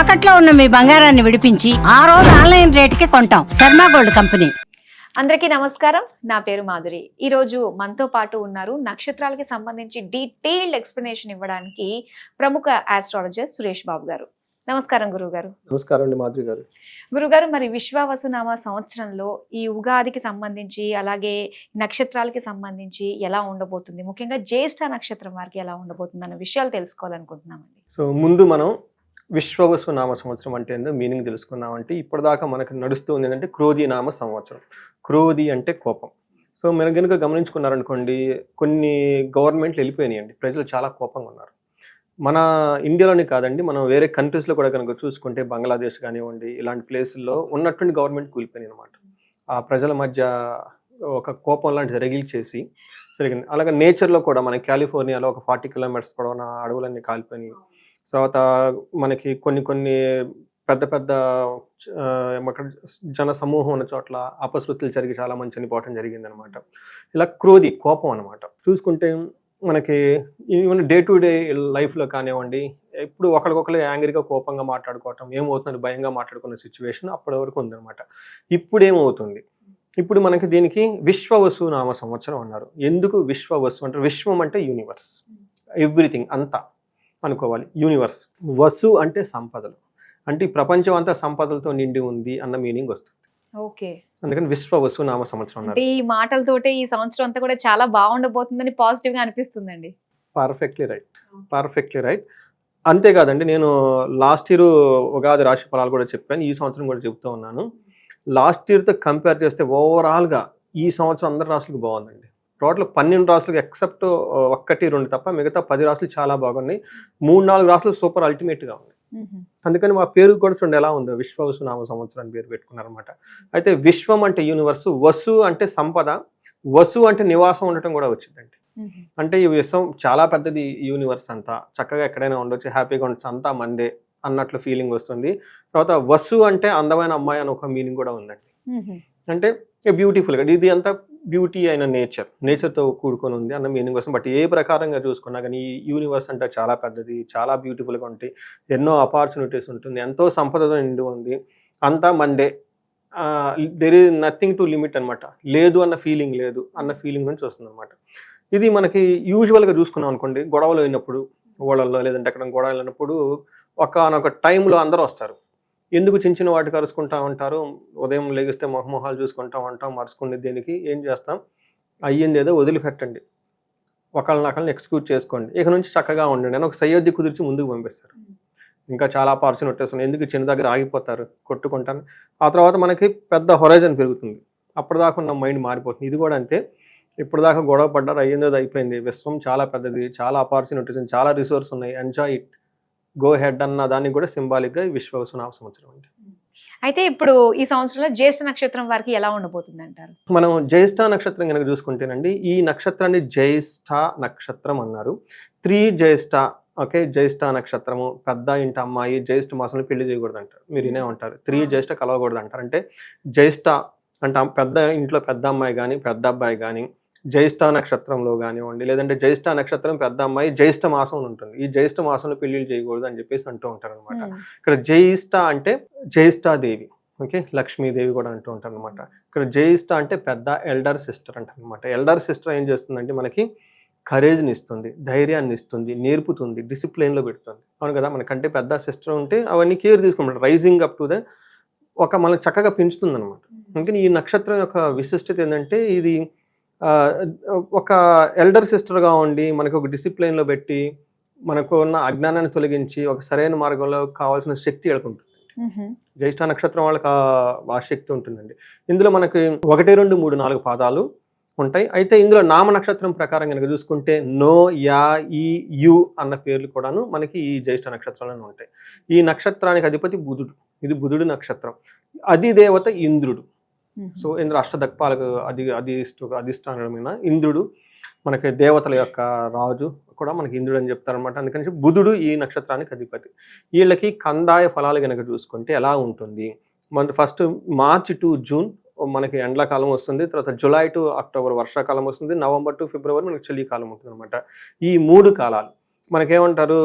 తాకట్లో ఉన్న మీ బంగారాన్ని విడిపించి ఆ రోజు ఆన్లైన్ రేటుకి కొంటాం. Sharma gold company. అందరికీ నమస్కారం. నా పేరు మాధురి. ఈ రోజు మనతో పాటు ఉన్నారు నక్షత్రాలకి సంబంధించి డీటెయిల్డ్ ఎక్స్ప్లెనేషన్ ఇవ్వడానికి ప్రముఖ ఆస్ట్రాలజర్ సురేష్ బాబు గారు. నమస్కారం గురువు గారు నమస్కారం అండి మాధురి గారు. గురుగారు మరి విశ్వావసునామ సంవత్సరంలో ఈ ఉగాదికి సంబంధించి అలాగే నక్షత్రాలకి సంబంధించి ఎలా ఉండబోతుంది? ముఖ్యంగా జ్యేష్ఠ నక్షత్రం వారికి ఎలా ఉండబోతుంది? అన్న విషయాలు తెలుసుకోవాలనుకుంటున్నామండి. సో ముందు మనం విశ్వవసు నామ సంవత్సరం అంటే ఏందో మీనింగ్ తెలుసుకుందామంటే ఇప్పటిదాకా మనకు నడుస్తూ ఉంది ఏంటంటే క్రోధి నామ సంవత్సరం. క్రోధి అంటే కోపం. సో మనం కనుక గమనించుకున్నారనుకోండి కొన్ని గవర్నమెంట్లు వెళ్ళిపోయినాయండి. ప్రజలు చాలా కోపంగా ఉన్నారు. మన ఇండియాలోనే కాదండి మనం వేరే కంట్రీస్లో కూడా కనుక చూసుకుంటే బంగ్లాదేశ్ కానివ్వండి ఇలాంటి ప్లేసుల్లో ఉన్నటువంటి గవర్నమెంట్ కూలిపోయినాయి అనమాట ఆ ప్రజల మధ్య ఒక కోపం లాంటిది రగిల్చేసి జరిగింది అలాగే నేచర్లో కూడా మన కాలిఫోర్నియాలో ఒక ఫార్టీ కిలోమీటర్స్ పొడవున అడవులన్నీ కాలిపోయినాయి. తర్వాత మనకి కొన్ని కొన్ని పెద్ద పెద్ద అక్కడ జన సమూహం ఉన్న చోట్ల అపశృతులు జరిగి చాలా మంది చనిపోవటం జరిగింది అనమాట ఇలా క్రోధి కోపం అనమాట. చూసుకుంటే మనకి ఈవెన్ డే టు డే లైఫ్లో కానివ్వండి ఎప్పుడు ఒకరికొకరు యాంగ్రీగా కోపంగా మాట్లాడుకోవటం ఏమవుతుంది భయంగా మాట్లాడుకున్న సిచ్యువేషన్ అప్పటి వరకు ఉందన్నమాట ఇప్పుడేమవుతుంది? ఇప్పుడు మనకి దీనికి విశ్వవసు నామ సంవత్సరం అన్నారు. ఎందుకు విశ్వవసు అంటే విశ్వం అంటే యూనివర్స్. ఎవ్రీథింగ్ అంతా. అనుకోవాలి. యూనివర్స్ వసు అంటే సంపదలు. అంటే ఈ ప్రపంచం అంతా సంపదలతో నిండి ఉంది అన్న మీనింగ్ వస్తుంది. ఓకే. అందుకని విశ్వవసు నామ సంవత్సరం అంటే ఈ మాటలతోటే ఈ సంవత్సరం అంతా కూడా చాలా బాగుండబోతుందని పాజిటివ్గా అనిపిస్తుందండి. పర్ఫెక్ట్లీ రైట్ పర్ఫెక్ట్లీ రైట్ అంతేకాదండి నేను లాస్ట్ ఇయర్ ఉగాది రాశి ఫలాలు కూడా చెప్పాను ఈ సంవత్సరం కూడా చెప్తూ ఉన్నాను. లాస్ట్ ఇయర్తో కంపేర్ చేస్తే ఓవరాల్గా ఈ సంవత్సరం అందరి రాసులకు బాగుందండి. టోటల్ పన్నెండు రాసులకు ఎక్సెప్ట్ ఒక్కటి రెండు తప్ప మిగతా పది రాసులు చాలా బాగున్నాయి. మూడు నాలుగు రాసులు సూపర్ అల్టిమేట్గా ఉన్నాయి. అందుకని మా పేరు కూడా చూడండి ఎలా ఉందో. విశ్వవసు నామ సంవత్సరం పేరు పెట్టుకున్నారనమాట అయితే విశ్వం అంటే యూనివర్స్ వసు అంటే సంపద వసు అంటే నివాసం ఉండటం కూడా వచ్చిందండి. అంటే ఈ విశ్వం చాలా పెద్దది యూనివర్స్ అంతా. చక్కగా ఎక్కడైనా ఉండొచ్చు హ్యాపీగా ఉండొచ్చు అంతా మందే అన్నట్లు ఫీలింగ్ వస్తుంది. తర్వాత వసు అంటే అందమైన అమ్మాయి అని ఒక మీనింగ్ కూడా ఉందండి. అంటే బ్యూటిఫుల్గా ఇది అంతా బ్యూటీ అయిన నేచర్ నేచర్తో కూడుకొని ఉంది అన్న మీనింగ్ కోసం. బట్ ఏ ప్రకారంగా చూసుకున్నా కానీ ఈ యూనివర్స్ అంటే చాలా పెద్దది చాలా బ్యూటిఫుల్గా ఉంటాయి. ఎన్నో ఆపర్చునిటీస్ ఉంటుంది. ఎంతో సంపదతో నిండి ఉంది. అంతా Monday. There is nothing to limit అన్నమాట. లేదు అన్న ఫీలింగ్ లేదు అన్న ఫీలింగ్ నుంచి వస్తుంది అనమాట ఇది మనకి యూజువల్గా చూసుకున్నాం అనుకోండి. గొడవలు అయినప్పుడు ఓళ్ళల్లో లేదంటే అక్కడ గొడవలు అయినప్పుడు ఒకనొక టైంలో అందరూ వస్తారు. ఎందుకు చిన్న చిన్న వాటికి అరుచుకుంటా ఉంటారు? ఉదయం లెగిస్తే మొహమొహాలు చూసుకుంటా ఉంటాం మరుచుకునే దేనికి ఏం చేస్తాం? అయ్యింది ఏదో వదిలిపెట్టండి. ఒకళ్ళని ఒకళ్ళని ఎక్స్క్యూట్ చేసుకోండి. ఇక నుంచి చక్కగా ఉండండి. అని ఒక సయోధ్య కుదిర్చి ముందుకు పంపిస్తారు. ఇంకా చాలా ఆపర్చునిటీస్ ఉన్నాయి ఎందుకు చిన్న దగ్గర ఆగిపోతారు? కొట్టుకుంటాను. ఆ తర్వాత మనకి పెద్ద హొరైజన్ పెరుగుతుంది. అప్పటిదాకా ఉన్న మైండ్ మారిపోతుంది. ఇది కూడా అంతే. ఇప్పటిదాకా గొడవ పడ్డారు అయ్యిందో అయిపోయింది. విశ్వం చాలా పెద్దది చాలా ఆపర్చునిటీస్ చాలా రిసోర్స్ ఉన్నాయి. ఎంజాయ్ ఇట్ గో హెడ్ అన్న దానికి కూడా సింబాలిక్గా విశ్వవసునామ సంవత్సరం అండి. అయితే ఇప్పుడు ఈ సంవత్సరంలో జ్యేష్ఠ నక్షత్రం వారికి ఎలా ఉండబోతుంది అంటారు? మనం జ్యేష్ఠ నక్షత్రం కనుక చూసుకుంటేనండి ఈ నక్షత్రాన్ని జ్యేష్ఠ నక్షత్రం అన్నారు. త్రీ జ్యేష్ఠ ఓకే జ్యేష్ఠ నక్షత్రము పెద్ద ఇంటి అమ్మాయి జ్యేష్ఠ మాసంలో పెళ్ళి చేయకూడదు అంటారు మీరు వినే ఉంటారు. త్రీ జ్యేష్ఠ కలవకూడదు అంటారు అంటే జ్యేష్ఠ అంటే పెద్ద ఇంట్లో పెద్ద అమ్మాయి కానీ పెద్ద అబ్బాయి కానీ జ్యేష్ఠ నక్షత్రంలో కానివ్వండి లేదంటే జ్యేష్ఠ నక్షత్రం పెద్ద అమ్మాయి జ్యేష్ఠ మాసం అని ఉంటుంది. ఈ జ్యేష్ఠ మాసంలో పెళ్ళిళ్ళు చేయకూడదు అని చెప్పేసి అంటూ ఉంటారు అనమాట. ఇక్కడ జ్యేష్ఠ అంటే జ్యేష్ఠాదేవి ఓకే? లక్ష్మీదేవి కూడా అంటూ ఉంటారు అనమాట ఇక్కడ జ్యేష్ఠ అంటే పెద్ద ఎల్డర్ సిస్టర్ అంటారు అనమాట ఎల్డర్ సిస్టర్ ఏం చేస్తుందంటే మనకి కరేజ్ని ఇస్తుంది ధైర్యాన్ని ఇస్తుంది నేర్పుతుంది డిసిప్లిన్లో పెడుతుంది. అవును కదా? మనకంటే పెద్ద సిస్టర్ ఉంటే అవన్నీ కేర్ తీసుకుంటారు. రైజింగ్ అప్ టు ద ఒక మనం చక్కగా పెంచుతుంది అనమాట అందుకని ఈ నక్షత్రం యొక్క విశిష్టత ఏంటంటే ఇది ఒక ఎల్డర్ సిస్టర్గా ఉండి మనకు ఒక డిసిప్లిన్లో పెట్టి మనకు ఉన్న అజ్ఞానాన్ని తొలగించి ఒక సరైన మార్గంలో కావాల్సిన శక్తి ఎడుకుంటుంది. జ్యేష్ఠ నక్షత్రం వాళ్ళకి ఆ- శక్తి ఉంటుందండి. ఇందులో మనకి ఒకటి రెండు మూడు నాలుగు పాదాలు ఉంటాయి. అయితే ఇందులో నామ నక్షత్రం ప్రకారం కనుక చూసుకుంటే నో యా ఈ యు అన్న పేర్లు కూడాను మనకి ఈ జ్యేష్ఠ నక్షత్రంలోనే ఉంటాయి. ఈ నక్షత్రానికి అధిపతి బుధుడు. ఇది బుధుడు నక్షత్రం. అది దేవత ఇంద్రుడు. సో ఇంద్ర అష్టదక్పాలకు అధి అధిష్ట అధిష్టానమైన ఇంద్రుడు మనకి దేవతల యొక్క రాజు కూడా మనకి ఇంద్రుడు అని చెప్తారనమాట అందుకని బుధుడు ఈ నక్షత్రానికి అధిపతి. వీళ్ళకి కందాయ ఫలాలు కనుక చూసుకుంటే ఎలా ఉంటుంది? మన ఫస్ట్ మార్చ్ టు జూన్ మనకి ఎండాకాలం వస్తుంది తర్వాత జులై టు అక్టోబర్ వర్షాకాలం వస్తుంది నవంబర్ టు ఫిబ్రవరి మనకి చలికాలం ఉంటుంది అనమాట ఈ మూడు కాలాలు మనకేమంటారు?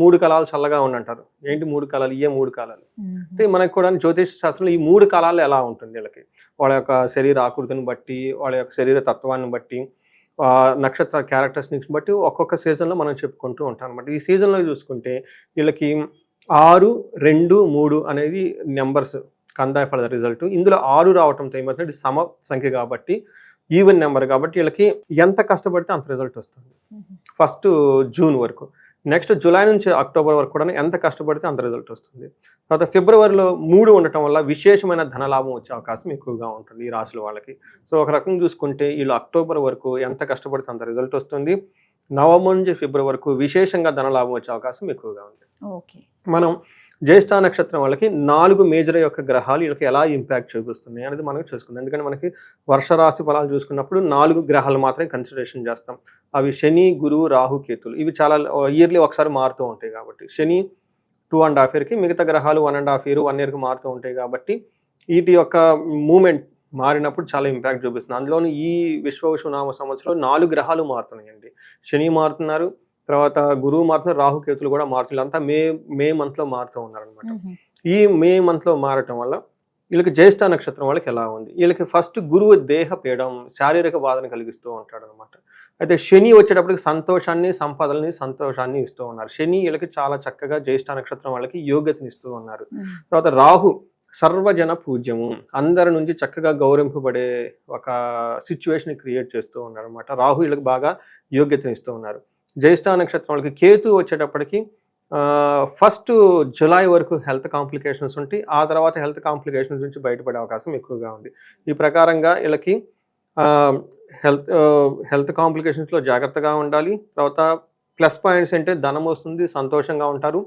మూడు కాలాలు చల్లగా ఉండంటారు. ఏంటి మూడు కాలాలు ఇయే మూడు కాలాలు అయితే మనకు కూడా జ్యోతిష శాస్త్రంలో ఈ మూడు కాలాలు ఎలా ఉంటుంది వీళ్ళకి? వాళ్ళ యొక్క శరీర ఆకృతిని బట్టి వాళ్ళ యొక్క శరీర తత్వాన్ని బట్టి నక్షత్ర క్యారెక్టర్స్ని బట్టి ఒక్కొక్క సీజన్లో మనం చెప్పుకుంటూ ఉంటాం అనమాట ఈ సీజన్లో చూసుకుంటే వీళ్ళకి ఆరు రెండు మూడు అనేది నెంబర్స్ కందాయ ఫల రిజల్ట్ ఇందులో ఆరు రావటంతో ఏమవుతుంది సమ సంఖ్య కాబట్టి ఈవెన్ నెంబర్ కాబట్టి వీళ్ళకి ఎంత కష్టపడితే అంత రిజల్ట్ వస్తుంది. ఫస్ట్ జూన్ వరకు. నెక్స్ట్ జూలై నుంచి అక్టోబర్ వరకు కూడా ఎంత కష్టపడితే అంత రిజల్ట్ వస్తుంది. తర్వాత ఫిబ్రవరిలో మూడు ఉండటం వల్ల విశేషమైన ధనలాభం వచ్చే అవకాశం ఎక్కువగా ఉంటుంది ఈ రాశుల వాళ్ళకి. సో ఒక రకంగా చూసుకుంటే వీళ్ళు అక్టోబర్ వరకు ఎంత కష్టపడితే అంత రిజల్ట్ వస్తుంది. నవంబర్ నుంచి ఫిబ్రవరి వరకు విశేషంగా ధనలాభం వచ్చే అవకాశం ఎక్కువగా ఉంది. ఓకే. మనం జ్యేష్ఠ నక్షత్రం వాళ్ళకి నాలుగు మేజర్ యొక్క గ్రహాలు వీళ్ళకి ఎలా ఇంపాక్ట్ చూపిస్తున్నాయి అనేది మనం చూసుకుందాం. ఎందుకంటే మనకి వర్ష రాశి ఫలాలు చూసుకున్నప్పుడు నాలుగు గ్రహాలు మాత్రమే కన్సిడరేషన్ చేస్తాం. అవి శని గురువు రాహు కేతులు ఇవి చాలా ఇయర్లీ ఒకసారి మారుతూ ఉంటాయి కాబట్టి. శని టూ అండ్ హాఫ్ ఇయర్కి మిగతా గ్రహాలు one and half year one ఇయర్కి మారుతూ ఉంటాయి కాబట్టి వీటి యొక్క మూమెంట్ మారినప్పుడు చాలా ఇంపాక్ట్ చూపిస్తుంది. అందులోనూ ఈ విశ్వవిశ్వనామ సంవత్సరంలో నాలుగు గ్రహాలు మారుతున్నాయండి. శని మారుతున్నారు తర్వాత గురువు మారుతున్నారు రాహు కేతులు కూడా మారుతున్నారు. అంతా మే మే మంత్లో మారుతూ ఉన్నారు అనమాట ఈ మే మంత్లో మారటం వల్ల వీళ్ళకి జ్యేష్ఠ నక్షత్రం వాళ్ళకి ఎలా ఉంది? వీళ్ళకి ఫస్ట్ గురువు దేహ పీడం శారీరక బాధను కలిగిస్తూ ఉంటాడు అనమాట అయితే శని వచ్చేటప్పటికి సంతోషాన్ని సంపదల్ని సంతోషాన్ని ఇస్తూ ఉన్నారు. శని వీళ్ళకి చాలా చక్కగా జ్యేష్ఠ నక్షత్రం వాళ్ళకి యోగ్యతని ఇస్తూ ఉన్నారు. తర్వాత రాహు సర్వజన పూజ్యము. అందరి నుంచి చక్కగా గౌరవింపబడే ఒక సిచ్యువేషన్ క్రియేట్ చేస్తూ ఉన్నారు అనమాట రాహు వీళ్ళకి బాగా యోగ్యతని ఇస్తూ ఉన్నారు. జ్యేష్ఠ నక్షత్రం వాళ్ళకి కేతు వచ్చేటప్పటికి ఫస్ట్ జులై వరకు హెల్త్ కాంప్లికేషన్స్ ఉంటాయి ఆ తర్వాత హెల్త్ కాంప్లికేషన్స్ నుంచి బయటపడే అవకాశం ఎక్కువగా ఉంది. ఈ ప్రకారంగా వీళ్ళకి హెల్త్ హెల్త్ కాంప్లికేషన్స్లో జాగ్రత్తగా ఉండాలి. తర్వాత ప్లస్ పాయింట్స్ అంటే ధనం వస్తుంది సంతోషంగా ఉంటారు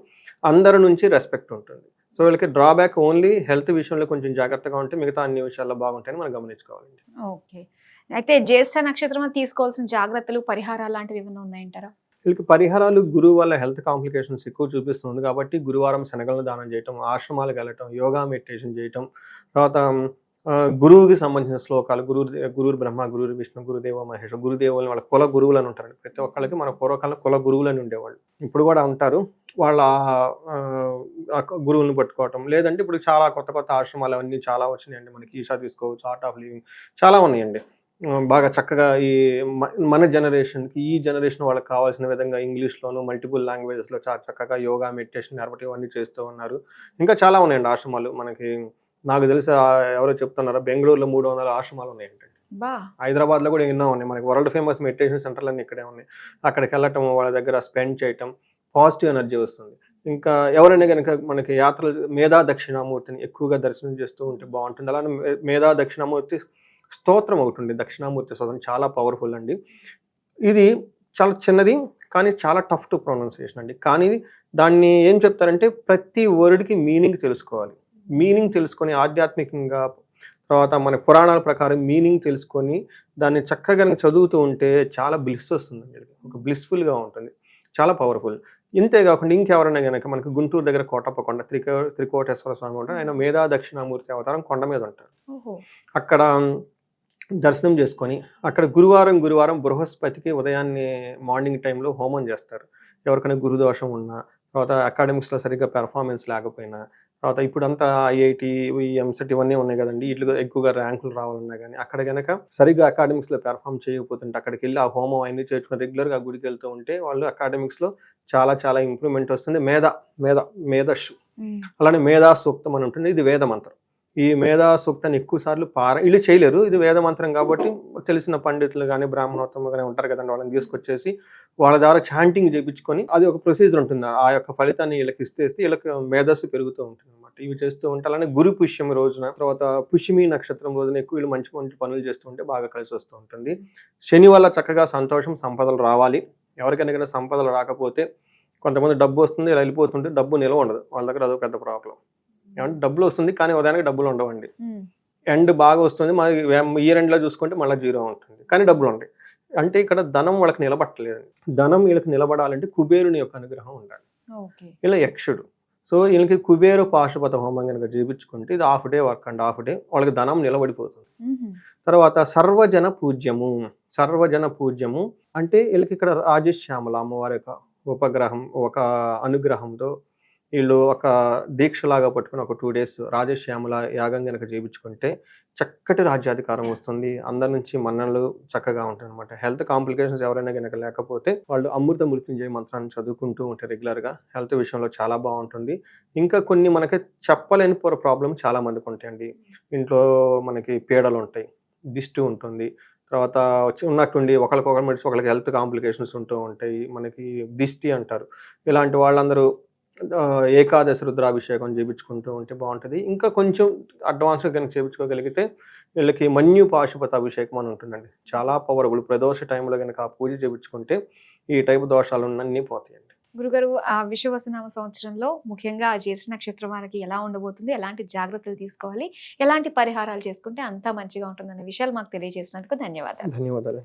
అందరి నుంచి రెస్పెక్ట్ ఉంటుంది. సో వీళ్ళకి డ్రాబ్యాక్ ఓన్లీ హెల్త్ విషయంలో కొంచెం జాగ్రత్తగా ఉంటే మిగతా అన్ని విషయాల్లో బాగుంటాయని మనం గమనించుకోవాలండి. ఓకే. అయితే జ్యేష్ఠ నక్షత్రం తీసుకోవాల్సిన జాగ్రత్తలు పరిహారాలు లాంటివి ఏమైనా ఉన్నాయంటారా? వీళ్ళకి పరిహారాలు గురువు వల్ల హెల్త్ కాంప్లికేషన్స్ ఎక్కువ చూపిస్తుంది కాబట్టి గురువారం శనగలను దానం చేయటం ఆశ్రమాలకు వెళ్ళటం యోగా మెడిటేషన్ చేయటం తర్వాత గురువుకి సంబంధించిన శ్లోకాలు గురు గురువు బ్రహ్మ గురువు విష్ణు గురుదేవ మహేష్ గురుదేవులు వాళ్ళ కుల గురువులు అని ఉంటారు ప్రతి ఒక్కళ్ళకి మన పూర్వకాలం కుల గురువులు అని ఉండేవాళ్ళు. ఇప్పుడు కూడా ఉంటారు. వాళ్ళ గురువులను గురువుని పట్టుకోవటం లేదంటే ఇప్పుడు చాలా కొత్త కొత్త ఆశ్రమాలు అవన్నీ చాలా వచ్చినాయండి. మనకి ఈషా తీసుకోవచ్చు ఆర్ట్ ఆఫ్ లివింగ్ చాలా ఉన్నాయండి. బాగా చక్కగా ఈ మ- మన జనరేషన్కి ఈ జనరేషన్ వాళ్ళకి కావాల్సిన విధంగా ఇంగ్లీష్లోను మల్టిపుల్ లాంగ్వేజెస్లో చాలా చక్కగా యోగా మెడిటేషన్ నేర్పటి ఇవన్నీ చేస్తూ ఉన్నారు. ఇంకా చాలా ఉన్నాయండి ఆశ్రమాలు. మనకి నాకు తెలిసి ఎవరో చెప్తున్నారో బెంగళూరులో మూడు వందల ఆశ్రమాలు ఉన్నాయండి బా! హైదరాబాద్లో కూడా ఎన్నో ఉన్నాయి. మనకి వరల్డ్ ఫేమస్ మెడిటేషన్ సెంటర్లు అన్నీ ఇక్కడే ఉన్నాయి. అక్కడికి వెళ్ళటం వాళ్ళ దగ్గర స్పెండ్ చేయటం పాజిటివ్ ఎనర్జీ వస్తుంది. ఇంకా ఎవరైనా కనుక మనకి యాత్రలు మేధా దక్షిణామూర్తిని ఎక్కువగా దర్శనం చేస్తూ ఉంటే బాగుంటుంది. అలానే మే- మేధా దక్షిణామూర్తి స్తోత్రం ఒకటి ఉంది దక్షిణామూర్తి స్తోత్రం చాలా పవర్ఫుల్ అండి. ఇది చాలా చిన్నది కానీ చాలా టఫ్ టు ప్రొనౌన్సియేషన్ అండి. కానీ దాన్ని ఏం చెప్తారంటే ప్రతి వర్డ్కి మీనింగ్ తెలుసుకోవాలి. మీనింగ్ తెలుసుకొని ఆధ్యాత్మికంగా తర్వాత మన పురాణాల ప్రకారం మీనింగ్ తెలుసుకొని దాన్ని చక్కగా చదువుతూ ఉంటే చాలా బ్లిస్ వస్తుందండి. ఒక బ్లిస్ఫుల్గా ఉంటుంది. చాలా పవర్ఫుల్ ఇంతే కాకుండా ఇంకెవరైనా కనుక మనకి గుంటూరు దగ్గర కోటప్ప కొండ త్రికో త్రికోటేశ్వర స్వామి ఉంటారు. ఆయన మేధా దక్షిణామూర్తి అవతారం కొండ మీద ఉంటారు. అక్కడ దర్శనం చేసుకొని అక్కడ గురువారం గురువారం బృహస్పతికి ఉదయాన్నే మార్నింగ్ టైంలో హోమం చేస్తారు. ఎవరికైనా గురుదోషం ఉన్నా తర్వాత అకాడమిక్స్లో సరిగ్గా పెర్ఫార్మెన్స్ లేకపోయినా తర్వాత ఇప్పుడంతా ఐఐటి ఎంసెట్ ఇవన్నీ ఉన్నాయి కదండి వీటిలో ఎక్కువగా ర్యాంకులు రావాలన్నా కానీ అక్కడ కనుక సరిగ్గా అకాడమిక్స్లో పెర్ఫామ్ చేయకపోతుంటే అక్కడికి వెళ్ళి ఆ హోమం అన్ని చేర్చుకొని రెగ్యులర్గా గుడికి వెళ్తూ ఉంటే వాళ్ళు అకాడమిక్స్లో చాలా చాలా ఇంప్రూవ్మెంట్ వస్తుంది. మేధ మేధ మేధస్సు. అలానే మేధా సూక్తం అని ఉంటుంది. ఇది వేద మంత్రం. ఈ మేధా సూక్తాన్ని ఎక్కువసార్లు పార వీళ్ళు చేయలేరు. ఇది వేద మంత్రం కాబట్టి తెలిసిన పండితులు కానీ బ్రాహ్మణోత్తములు కానీ ఉంటారు కదండి. వాళ్ళని తీసుకొచ్చేసి వాళ్ళ ద్వారా చాంటింగ్ చేయించుకొని అది ఒక ప్రొసీజర్ ఉంటుంది. ఆ యొక్క ఫలితాన్ని వీళ్ళకి ఇస్తే ఇస్తే వీళ్ళకి మేధస్సు పెరుగుతూ ఉంటుంది అనమాట ఇవి చేస్తూ ఉంటారు అలానే గురు పుష్యం రోజున తర్వాత పుష్యమి నక్షత్రం రోజున ఎక్కువ వీళ్ళు మంచి మంచి పనులు చేస్తూ ఉంటే బాగా కలిసి వస్తూ ఉంటుంది. శని వల్ల చక్కగా సంతోషం సంపదలు రావాలి. ఎవరికైనా సంపదలు రాకపోతే కొంతమంది డబ్బు వస్తుంది ఇలా వెళ్ళిపోతుంటే డబ్బు నిల్వ ఉండదు. వాళ్ళ దగ్గర అదొక పెద్ద ప్రాబ్లం ఏమంటే డబ్బులు వస్తుంది కానీ ఉదయానికి డబ్బులు ఉండవండి. ఎండ్ బాగా వస్తుంది మా ఇయర్ ఎండ్లో చూసుకుంటే మళ్ళీ జీరో ఉంటుంది. కానీ డబ్బులు ఉంటాయి అంటే ఇక్కడ ధనం వాళ్ళకి నిలబట్టలేదు ధనం వీళ్ళకి నిలబడాలంటే కుబేరుని యొక్క అనుగ్రహం ఉండాలి. ఇలా యక్షుడు. సో వీళ్ళకి కుబేరు పాశుపత హోమం కనుక చేయించుకుంటే ఇది half day work and half day వాళ్ళకి ధనం నిలబడిపోతుంది. తర్వాత సర్వజన పూజ్యము. సర్వజన పూజ్యము అంటే వీళ్ళకి ఇక్కడ రాజశ్యామల అమ్మవారి యొక్క ఉపగ్రహం ఒక అనుగ్రహంతో వీళ్ళు ఒక దీక్షలాగా పట్టుకుని ఒక టూ డేస్ రాజశ్యామల యాగం కనుక చేయించుకుంటే చక్కటి రాజ్యాధికారం వస్తుంది. అందరి నుంచి మన్ననలు చక్కగా ఉంటాయి అనమాట హెల్త్ కాంప్లికేషన్స్ ఎవరైనా కనుక లేకపోతే వాళ్ళు అమృత మృత్యుంజయ మంత్రాన్ని చదువుకుంటూ ఉంటే రెగ్యులర్గా హెల్త్ విషయంలో చాలా బాగుంటుంది. ఇంకా కొన్ని మనకి చెప్పలేని పొర ప్రాబ్లమ్ చాలా మందికి ఉంటాయండి. ఇంట్లో మనకి పీడలు ఉంటాయి దిష్టి ఉంటుంది. తర్వాత వచ్చి ఉన్నట్టుండి ఒకరికొకరు మెడిసి ఒకరికి హెల్త్ కాంప్లికేషన్స్ ఉంటూ ఉంటాయి. మనకి దిష్టి అంటారు. ఇలాంటి వాళ్ళందరూ ఏకాదశి రుద్రాభిషేకం చేయించుకుంటూ ఉంటే బాగుంటుంది. ఇంకా కొంచెం అడ్వాన్స్గా కనుక చేయించుకోగలిగితే వీళ్ళకి మన్యు పాశుపత అభిషేకం అని ఉంటుందండి. చాలా పవర్ఫుల్ ప్రదోష టైంలో కనుక ఆ పూజ చేయించుకుంటే ఈ టైప్ దోషాలు అన్నీ పోతాయండి. గురుగారు ఆ విశ్వవసునామ సంవత్సరంలో ముఖ్యంగా ఆ జ్యేష్ఠ నక్షత్రం వారికి ఎలా ఉండబోతుంది ఎలాంటి జాగ్రత్తలు తీసుకోవాలి ఎలాంటి పరిహారాలు చేసుకుంటే అంతా మంచిగా ఉంటుందనే విషయాలు మాకు తెలియజేసినందుకు ధన్యవాదాలు. ధన్యవాదాలు.